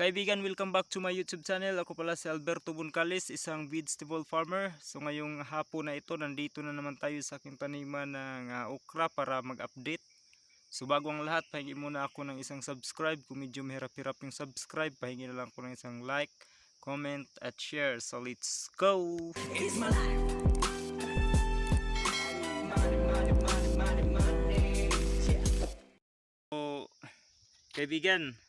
Kaibigan, welcome back to my YouTube channel. Ako pala si Alberto Buncalis, isang vegetable farmer. So ngayong hapon na ito, nandito na naman tayo sa aking taniman ng ah, okra para mag-update. So bago ang lahat, pahingi muna ako ng isang subscribe. Kung medyo mahirap-hirap yung subscribe, pahingi na lang ako ng isang like, comment, at share. So let's go! It's my life. Money, money, money, money, money. Yeah. So, kaibigan,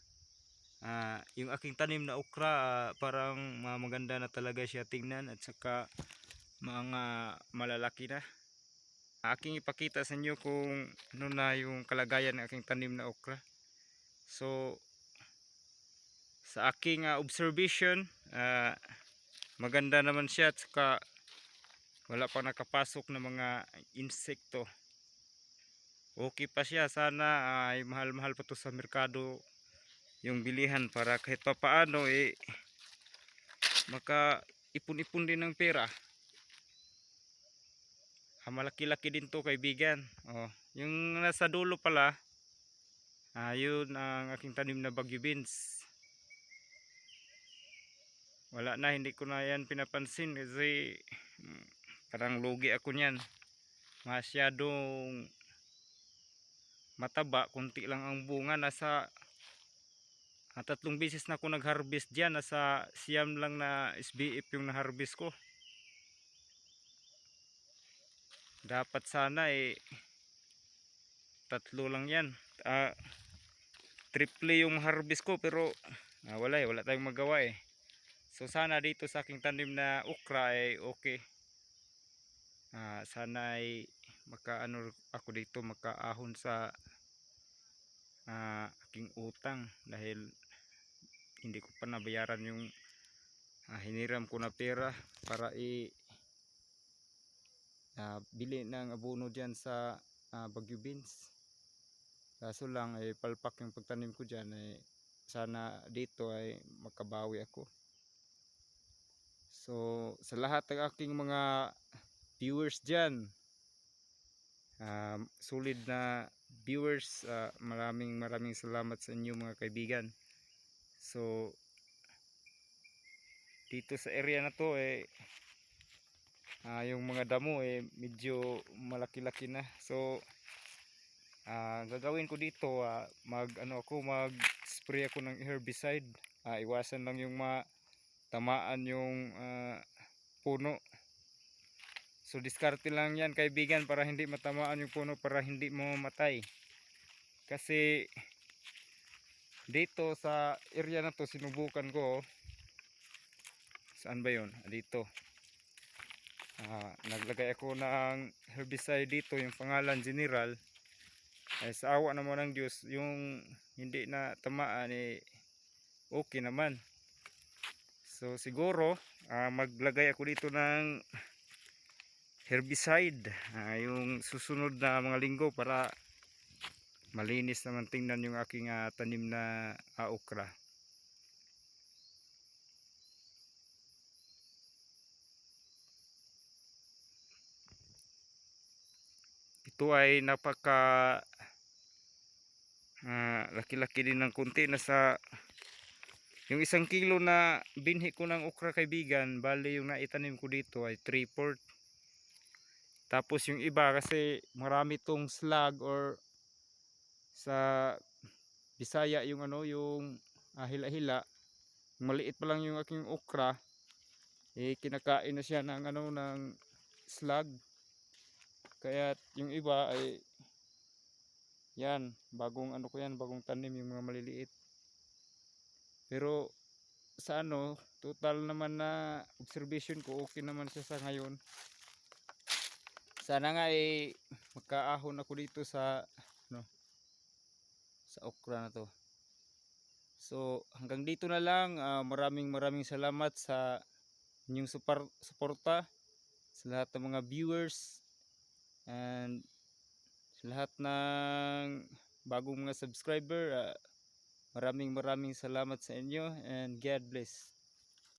ah, yung aking tanim na okra, ah, parang ma- maganda na talaga siya tingnan at saka mga malalaki na. Aking ipakita sa inyo kung ano na yung kalagayan ng aking tanim na okra. So, sa aking ah, observation, ah, maganda naman siya at saka wala pa nakapasok na mga insekto okay pa siya sana ay mahal-mahal pa to sa merkado yung bilihan para kahit pa paano eh maka ipon-ipon din ng pera. Ah, malaki-laki din to kaibigan. Oh, yung nasa dulo pala ah, ang aking tanim na bagyo beans. Wala na hindi ko na yan pinapansin kasi mm, parang lugi ako niyan. Masyadong mataba, kunti lang ang bunga. Nasa ah, tatlong beses na ako nag-harvest diyan, nasa siyam lang na SBF yung na-harvest ko. Dapat sana eh tatlo lang 'yan. Ah, triple yung harvest ko pero ah, wala eh, wala tayong magawa eh. So sana dito sa aking tanim na okra ay okay. Ah, sana ay makaano ako dito makaahon sa ah, aking utang dahil hindi ko pa nabayaran yung ah, hiniram ko na pera para i ah, bili ng abono diyan sa ah, Bagyo Beans. Kaso lang ay palpak yung pagtanim ko diyan ay sana dito ay makabawi ako. So sa lahat ng aking mga viewers diyan um, solid na viewers ah, maraming maraming salamat sa inyo mga kaibigan. So dito sa area na to eh ah, yung mga damo eh medyo malaki-laki na. So ah, gagawin ko dito ah, mag ano ako mag spray ako ng herbicide. Ah, iwasan lang yung matamaan yung ah, puno So diskarte lang yan kaibigan para hindi matamaan yung puno para hindi mo matay. Kasi dito sa area na to sinubukan ko. oh. Saan ba 'yon? Ah, Dito. Ah, naglagay ako ng herbicide dito yung pangalan General. Ay sa awa naman ng Diyos yung hindi na tamaan eh okay naman. So siguro ah, maglagay ako dito ng herbicide. Ah, yung susunod na mga linggo para malinis naman tingnan yung aking ah, tanim na ah, okra. Ito ay napaka ah, laki-laki din ng kunti nasa yung isang kilo na binhi ko ng okra kaibigan bali yung naitanim ko dito ay 3 tapos yung iba kasi marami tong slag or sa Bisaya yung ano yung ah, hila-hila. Maliit pa lang yung aking okra. Eh kinakain na siya ng ano ng slag. Kaya yung iba ay yan, bagong ano ko yan, bagong tanim yung mga maliliit. Pero sa ano, total naman na observation ko okay naman siya sa ngayon sana nga eh magkaahon ako dito sa ano sa okra na to. So hanggang dito na lang. Ah, maraming maraming salamat sa inyong suporta sa lahat ng mga viewers and sa lahat ng bagong mga subscriber. Ah, maraming maraming salamat sa inyo and God bless